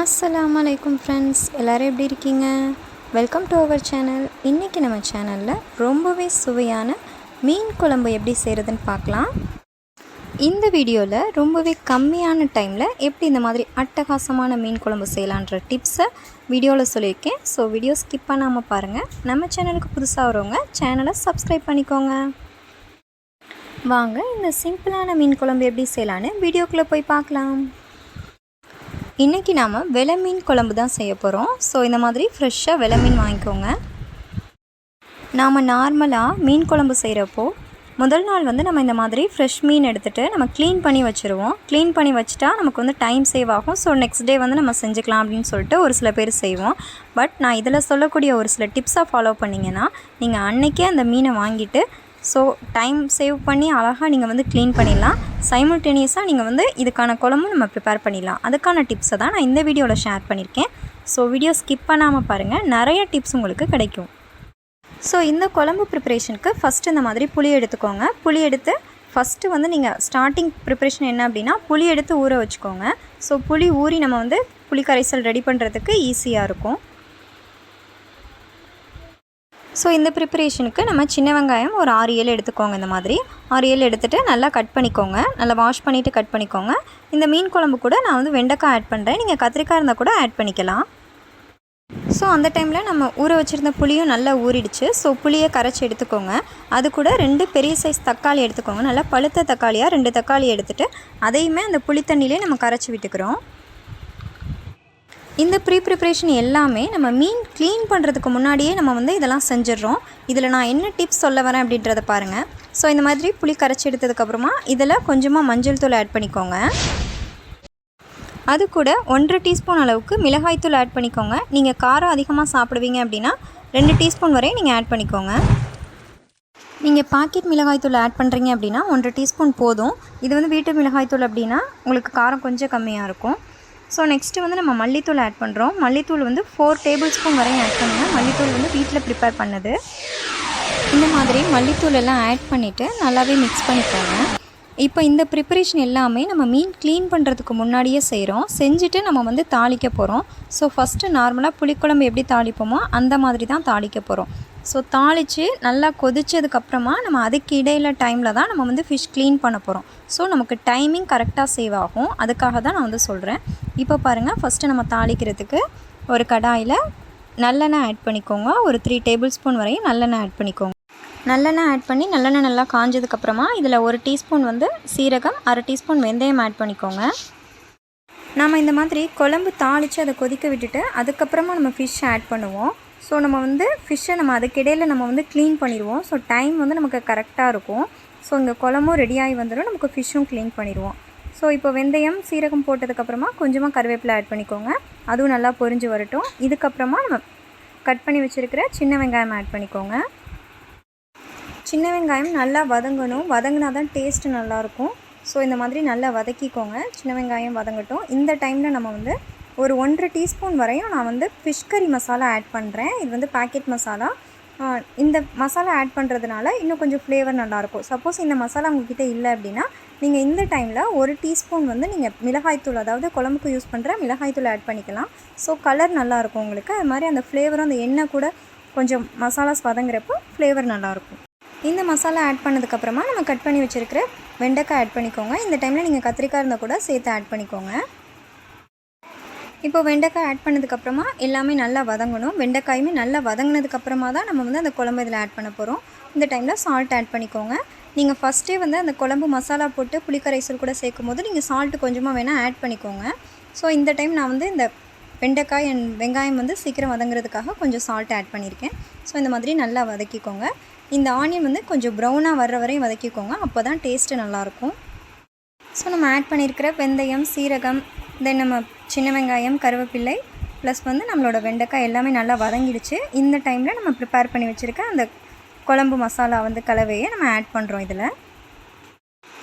அஸ்லாம் அலைக்கும் ஃப்ரெண்ட்ஸ் எல்லோரும் எப்படி இருக்கீங்க? வெல்கம் டு அவர் சேனல் இன்றைக்கி நம்ம சேனலில் ரொம்பவே சுவையான மீன் குழம்பு எப்படி செய்கிறதுன்னு பார்க்கலாம். இந்த வீடியோவில் ரொம்பவே கம்மியான டைமில் எப்படி இந்த மாதிரி அட்டகாசமான மீன் குழம்பு செய்யலான்ற டிப்ஸை வீடியோவில் சொல்லியிருக்கேன். ஸோ வீடியோ ஸ்கிப் பண்ணாமல் பாருங்கள் நம்ம சேனலுக்கு புதுசாக வரவங்க சேனலை சப்ஸ்கிரைப் பண்ணிக்கோங்க. வாங்க இந்த சிம்பிளான மீன் குழம்பு எப்படி செய்யலான்னு வீடியோக்குள்ளே போய் பார்க்கலாம். இன்றைக்கி நாம் வெலை மீன் குழம்பு தான் செய்ய போகிறோம் ஸோ இந்த மாதிரி ஃப்ரெஷ்ஷாக வெலை மீன் வாங்கிக்கோங்க. நாம் நார்மலாக மீன் குழம்பு செய்கிறப்போ முதல் நாள் வந்து நம்ம இந்த மாதிரி ஃப்ரெஷ் மீன் எடுத்துகிட்டு நம்ம க்ளீன் பண்ணி வச்சுருவோம். க்ளீன் பண்ணி வச்சுட்டா நமக்கு வந்து டைம் சேவ் ஆகும். ஸோ நெக்ஸ்ட் டே வந்து நம்ம செஞ்சுக்கலாம் அப்படின்னு சொல்லிட்டு ஒரு சில பேர் செய்வோம். பட் நான் இதில் சொல்லக்கூடிய ஒரு சில டிப்ஸாக ஃபாலோ பண்ணிங்கன்னா நீங்கள் அன்றைக்கே அந்த மீனை வாங்கிட்டு ஸோ டைம் சேவ் பண்ணி அழகாக நீங்கள் வந்து க்ளீன் பண்ணிடலாம். சைமல்டேனியஸாக நீங்கள் வந்து இதுக்கான குழம்பும் நம்ம ப்ரிப்பேர் பண்ணிடலாம். அதுக்கான டிப்ஸை தான் நான் இந்த வீடியோவில் ஷேர் பண்ணியிருக்கேன். ஸோ வீடியோ ஸ்கிப் பண்ணாமல் பாருங்கள் நிறைய டிப்ஸ் உங்களுக்கு கிடைக்கும். ஸோ இந்த குழம்பு ப்ரிப்பரேஷனுக்கு ஃபஸ்ட்டு இந்த மாதிரி புளி எடுத்துக்கோங்க. புளி எடுத்து ஃபஸ்ட்டு வந்து நீங்கள் ஸ்டார்டிங் ப்ரிப்ரேஷன் என்ன அப்படின்னா புளி எடுத்து ஊற வச்சுக்கோங்க. ஸோ புளி ஊறி நம்ம வந்து புளி கரைசல் ரெடி பண்ணுறதுக்கு ஈஸியாக இருக்கும். ஸோ இந்த ப்ரிப்பரேஷனுக்கு நம்ம சின்ன வெங்காயம் ஒரு ஆறு ஏழு எடுத்துக்கோங்க இந்த மாதிரி. ஆறு ஏழு எடுத்துகிட்டு நல்லா கட் பண்ணிக்கோங்க. நல்லா வாஷ் பண்ணிவிட்டு கட் பண்ணிக்கோங்க. இந்த மீன் குழம்பு கூட நான் வந்து வெண்டைக்காய் ஆட் பண்ணுறேன் நீங்கள் கத்திரிக்காய் இருந்தால் கூட ஆட் பண்ணிக்கலாம். ஸோ அந்த டைமில் நம்ம ஊற வச்சுருந்த புளியும் நல்லா ஊறிடுச்சு. ஸோ புளியை கரைச்சி எடுத்துக்கோங்க. அது கூட ரெண்டு பெரிய சைஸ் தக்காளி எடுத்துக்கோங்க. நல்லா பழுத்த தக்காளியாக ரெண்டு தக்காளி எடுத்துகிட்டு அதையுமே அந்த புளி தண்ணியிலே நம்ம கரைச்சி விட்டுக்கிறோம். இந்த ப்ரீ ப்ரிப்ரேஷன் எல்லாமே நம்ம மீன் க்ளீன் பண்ணுறதுக்கு முன்னாடியே நம்ம வந்து இதெல்லாம் செஞ்சிடுறோம். இதில் நான் என்ன டிப்ஸ் சொல்ல வரேன் அப்படின்றத பாருங்கள் ஸோ இந்த மாதிரி புளி கரைச்சி எடுத்ததுக்கப்புறமா இதில் கொஞ்சமாக மஞ்சள் தூள் ஆட் பண்ணிக்கோங்க. அது கூட ஒன்றரை டீஸ்பூன் அளவுக்கு மிளகாய்த்தூள் ஆட் பண்ணிக்கோங்க. நீங்கள் காரம் அதிகமாக சாப்பிடுவீங்க அப்படின்னா ரெண்டு டீஸ்பூன் வரை நீங்கள் ஆட் பண்ணிக்கோங்க. நீங்கள் பாக்கெட் மிளகாய்த்தூள் ஆட் பண்ணுறீங்க அப்படின்னா ஒன்றரை டீஸ்பூன் போதும். இது வந்து வீட்டு மிளகாய்த்தூள் அப்படின்னா உங்களுக்கு காரம் கொஞ்சம் கம்மியாக இருக்கும். ஸோ நெக்ஸ்ட்டு வந்து நம்ம மல்லித்தூள் ஆட் பண்ணுறோம் மல்லித்தூள் வந்து ஃபோர் டேபிள் ஸ்பூன் வரையும் ஆட் பண்ணுங்கள் மல்லித்தூள் வந்து வீட்டில் ப்ரிப்பேர் பண்ணது. இந்த மாதிரி மல்லித்தூள் எல்லாம் ஆட் பண்ணிவிட்டு நல்லாவே மிக்ஸ் பண்ணிக்கோங்க. இப்போ இந்த ப்ரிப்பரேஷன் எல்லாமே நம்ம மீன் க்ளீன் பண்ணுறதுக்கு முன்னாடியே செய்கிறோம் செஞ்சுட்டு நம்ம வந்து தாளிக்க போகிறோம் ஸோ ஃபஸ்ட்டு நார்மலாக புளிக்குழம்பு எப்படி தாளிப்போமோ அந்த மாதிரி தான் தாளிக்க போகிறோம் ஸோ தாளித்து நல்லா கொதிச்சதுக்கப்புறமா நம்ம அதுக்கு இடையில டைமில் தான் நம்ம வந்து ஃபிஷ் க்ளீன் பண்ண போகிறோம் ஸோ நமக்கு டைமிங் கரெக்டாக சேவ் ஆகும். அதுக்காக தான் நான் வந்து சொல்கிறேன் இப்போ பாருங்கள் ஃபஸ்ட்டு நம்ம தாளிக்கிறதுக்கு ஒரு கடாயில் நல்லெண்ணெய் ஆட் பண்ணிக்கோங்க. ஒரு த்ரீ டேபிள் ஸ்பூன் வரையும் நல்லெண்ணெய் ஆட் பண்ணிக்கோங்க. நல்லெண்ணெய் ஆட் பண்ணி நல்லெண்ணெய் நல்லா காஞ்சதுக்கப்புறமா இதில் ஒரு டீஸ்பூன் வந்து சீரகம் அரை டீஸ்பூன் வெந்தயம் ஆட் பண்ணிக்கோங்க. நாம் இந்த மாதிரி குழம்பு தாளித்து அதை கொதிக்க விட்டுட்டு அதுக்கப்புறமா நம்ம ஃபிஷ் ஆட் பண்ணுவோம். ஸோ நம்ம வந்து ஃபிஷ்ஷை நம்ம அதுக்கிடையில் நம்ம வந்து க்ளீன் பண்ணிடுவோம். ஸோ டைம் வந்து நமக்கு கரெக்டாக இருக்கும். ஸோ இங்கே குழம்பும் ரெடியாகி வந்துடும் நமக்கு ஃபிஷ்ஷும் க்ளீன் பண்ணிடுவோம். ஸோ இப்போ வெந்தயம் சீரகம் போட்டதுக்கப்புறமா கொஞ்சமாக கருவேப்பிலை ஆட் பண்ணிக்கோங்க. அதுவும் நல்லா பொரிஞ்சு வரட்டும். இதுக்கப்புறமா நம்ம கட் பண்ணி வச்சுருக்கிற சின்ன வெங்காயம் ஆட் பண்ணிக்கோங்க. சின்ன வெங்காயம் நல்லா வதங்கணும். வதங்கினா தான் டேஸ்ட்டு நல்லாயிருக்கும் ஸோ இந்த மாதிரி நல்லா வதக்கிக்கோங்க. சின்ன வெங்காயம் வதங்கட்டும். இந்த டைமில் நம்ம வந்து ஒரு ஒன்றரை டீஸ்பூன் வரையும் நான் வந்து ஃபிஷ் கறி மசாலா ஆட் பண்ணுறேன் இது வந்து பேக்கெட் மசாலா இந்த மசாலா ஆட் பண்ணுறதுனால இன்னும் கொஞ்சம் ஃப்ளேவர் நல்லாயிருக்கும் சப்போஸ் இந்த மசாலா உங்ககிட்ட இல்லை அப்படின்னா நீங்கள் இந்த டைமில் ஒரு டீஸ்பூன் வந்து நீங்கள் மிளகாய்த்தூள் அதாவது குழம்புக்கு யூஸ் பண்ணுற மிளகாய்த்தூள் ஆட் பண்ணிக்கலாம். ஸோ கலர் நல்லாயிருக்கும் உங்களுக்கு. அது மாதிரி அந்த ஃப்ளேவரும் அந்த எண்ணெய் கூட கொஞ்சம் மசாலாஸ் வதங்குறப்போ ஃப்ளேவர் நல்லாயிருக்கும் இந்த மசாலா ஆட் பண்ணதுக்கப்புறமா நம்ம கட் பண்ணி வச்சுருக்கிற வெண்டைக்காய் ஆட் பண்ணிக்கோங்க. இந்த டைமில் நீங்கள் கத்திரிக்காய் இருந்தால் கூட சேர்த்து ஆட் பண்ணிக்கோங்க. இப்போ வெண்டைக்காய் ஆட் பண்ணதுக்கப்புறமா எல்லாமே நல்லா வதங்கணும். வெண்டைக்காயுமே நல்லா வதங்கினதுக்கப்புறமா தான் நம்ம வந்து அந்த குழம்பு இதில் ஆட் பண்ண போகிறோம் இந்த டைமில் சால்ட் ஆட் பண்ணிக்கோங்க. நீங்கள் ஃபஸ்ட்டே வந்து அந்த குழம்பு மசாலா போட்டு புளிக்கரைசல் கூட சேர்க்கும் போது நீங்கள் சால்ட்டு கொஞ்சமாக வேணால் ஆட் பண்ணிக்கோங்க. ஸோ இந்த டைம் நான் வந்து இந்த வெண்டைக்காய் அண்ட் வெங்காயம் வந்து சீக்கிரம் வதங்குறதுக்காக கொஞ்சம் சால்ட் ஆட் பண்ணியிருக்கேன் ஸோ இந்த மாதிரி நல்லா வதக்கிக்கோங்க. இந்த ஆனியன் வந்து கொஞ்சம் ப்ரௌனாக வர்ற வரையும் வதக்கிக்கோங்க. அப்போ தான் டேஸ்ட்டு நல்லாயிருக்கும் ஸோ நம்ம ஆட் பண்ணியிருக்கிற வெந்தயம் சீரகம் தென் நம்ம சின்ன வெங்காயம் கருவேப்பிள்ளை ப்ளஸ் வந்து நம்மளோட வெண்டைக்காய் எல்லாமே நல்லா வதங்கிடுச்சு. இந்த டைமில் நம்ம ப்ரிப்பேர் பண்ணி வச்சுருக்க அந்த குழம்பு மசாலா வந்து கலவையை நம்ம ஆட் பண்ணுறோம் இதில்.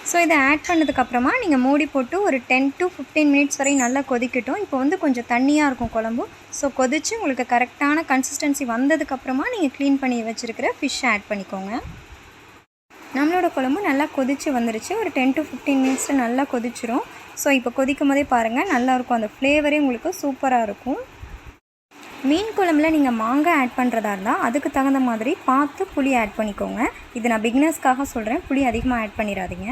ஸோ இதை ஆட் பண்ணதுக்கப்புறமா நீங்கள் மூடி போட்டு ஒரு டென் டு ஃபிஃப்டீன் மினிட்ஸ் வரையும் நல்லா கொதிக்கட்டும். இப்போ வந்து கொஞ்சம் தண்ணியாக இருக்கும் குழம்பு. ஸோ கொதித்து உங்களுக்கு கரெக்டான கன்சிஸ்டன்சி வந்ததுக்கப்புறமா நீங்கள் க்ளீன் பண்ணி வச்சுருக்கிற ஃபிஷ் ஆட் பண்ணிக்கோங்க. நம்மளோட குழம்பு நல்லா கொதித்து வந்துருச்சு. ஒரு டென் டு ஃபிஃப்டீன் மினிட்ஸில் நல்லா கொதிச்சிரும். ஸோ இப்போ கொதிக்கும் போதே பாருங்கள் நல்லாயிருக்கும் அந்த ஃப்ளேவரே உங்களுக்கு சூப்பராக இருக்கும். மீன் குழம்புல நீங்கள் மாங்காய் ஆட் பண்ணுறதா இருந்தால் அதுக்கு தகுந்த மாதிரி பார்த்து புளி ஆட் பண்ணிக்கோங்க. இது நான் பிக்னஸ்க்காக சொல்கிறேன் புளி அதிகமாக ஆட் பண்ணிடாதீங்க.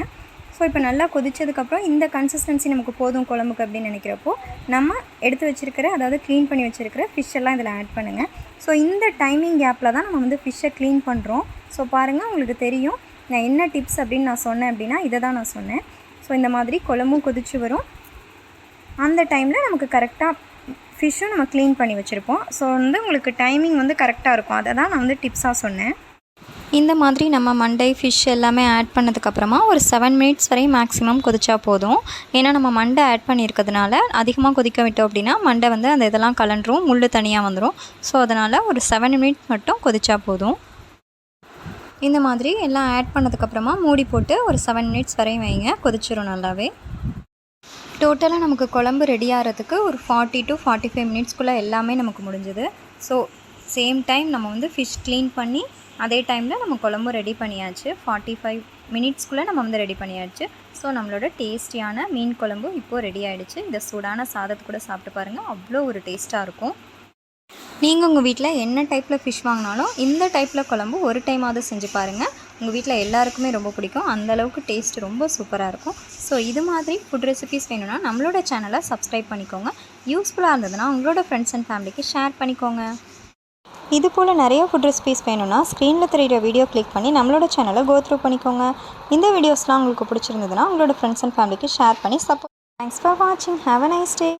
ஸோ இப்போ நல்லா கொதிச்சதுக்கப்புறம் இந்த கன்சிஸ்டன்சி நமக்கு போதும் குழம்புக்கு அப்படின்னு நினைக்கிறப்போ நம்ம எடுத்து வச்சுருக்கிற அதாவது க்ளீன் பண்ணி வச்சுருக்கிற ஃபிஷ்ஷெல்லாம் இதில் ஆட் பண்ணுங்கள் ஸோ இந்த டைமிங் கேப்பில் தான் நம்ம வந்து ஃபிஷ்ஷை க்ளீன் பண்ணுறோம் ஸோ பாருங்கள் உங்களுக்கு தெரியும். நான் என்ன டிப்ஸ் அப்படின்னு நான் சொன்னேன் அப்படின்னா இதை தான் நான் சொன்னேன். ஸோ இந்த மாதிரி குழம்பும் கொதிச்சு வரும். அந்த டைமில் நமக்கு கரெக்டாக ஃபிஷ்ஷும் நம்ம க்ளீன் பண்ணி வச்சுருப்போம். ஸோ வந்து உங்களுக்கு டைமிங் வந்து கரெக்டாக இருக்கும். அதை தான் நான் வந்து டிப்ஸாக சொன்னேன். இந்த மாதிரி நம்ம மண்டை ஃபிஷ் எல்லாமே ஆட் பண்ணதுக்கப்புறமா ஒரு செவன் மினிட்ஸ் வரையும் மேக்ஸிமம் கொதிச்சா போதும். ஏன்னா நம்ம மண்டை ஆட் பண்ணியிருக்கிறதுனால அதிகமாக கொதிக்க விட்டோம் அப்படின்னா மண்டை வந்து அந்த இதெல்லாம் கலண்டுரும் முள் தனியாக வந்துடும் ஸோ அதனால் ஒரு செவன் மினிட்ஸ் மட்டும் கொதிச்சா போதும். இந்த மாதிரி எல்லாம் ஆட் பண்ணதுக்கப்புறமா மூடி போட்டு ஒரு செவன் மினிட்ஸ் வரையும் வைங்க. கொதிச்சிரும் நல்லாவே. டோட்டலாக நமக்கு குழம்பு ரெடி ஆகிறதுக்கு ஒரு ஃபார்ட்டி டு ஃபார்ட்டி ஃபைவ் மினிட்ஸ்க்குள்ளே எல்லாமே நமக்கு முடிஞ்சுது. ஸோ சேம் டைம் நம்ம வந்து ஃபிஷ் க்ளீன் பண்ணி அதே டைமில் நம்ம குழம்பு ரெடி பண்ணியாச்சு. ஃபார்ட்டி ஃபைவ் மினிட்ஸ்க்குள்ளே நம்ம வந்து ரெடி பண்ணியாச்சு. ஸோ நம்மளோட டேஸ்டியான மீன் குழம்பு இப்போது ரெடி ஆகிடுச்சு இந்த சூடான சாதத்து கூட சாப்பிட்டு பாருங்கள் அவ்வளோ ஒரு டேஸ்ட்டாக இருக்கும். நீங்கள் உங்கள் வீட்டில் என்ன டைப்பில் ஃபிஷ் வாங்கினாலும் இந்த டைப்பில் குழம்பு ஒரு டைமாவது செஞ்சு பாருங்கள் உங்கள் வீட்டில் எல்லாருக்குமே ரொம்ப பிடிக்கும். அந்தளவுக்கு டேஸ்ட் ரொம்ப சூப்பராக இருக்கும். ஸோ இது மாதிரி ஃபுட் ரெசிபிஸ் வேணும்னா நம்மளோட சேனலை சப்ஸ்கிரைப் பண்ணிக்கோங்க. யூஸ்ஃபுல்லாக இருந்ததுன்னா உங்களோட ஃப்ரெண்ட்ஸ் அண்ட் ஃபேமிலிக்கு ஷேர் பண்ணிக்கோங்க. இது போல் நிறைய ஃபுட் ரெசிபிஸ் வேணும்னா ஸ்க்ரீனில் தெரியிற வீடியோ கிளிக் பண்ணி நம்மளோட சேனலை கோ த்ரூ பண்ணிக்கோங்க. இந்த வீடியோஸ்லாம் உங்களுக்கு பிடிச்சிருந்ததுன்னா உங்களோட ஃப்ரெண்ட்ஸ் அண்ட் ஃபேமிலிக்கு ஷேர் பண்ணி சப்போர்ட் தேங்க்ஸ் ஃபார் வாட்சிங் ஹாவ் அ நைஸ் டே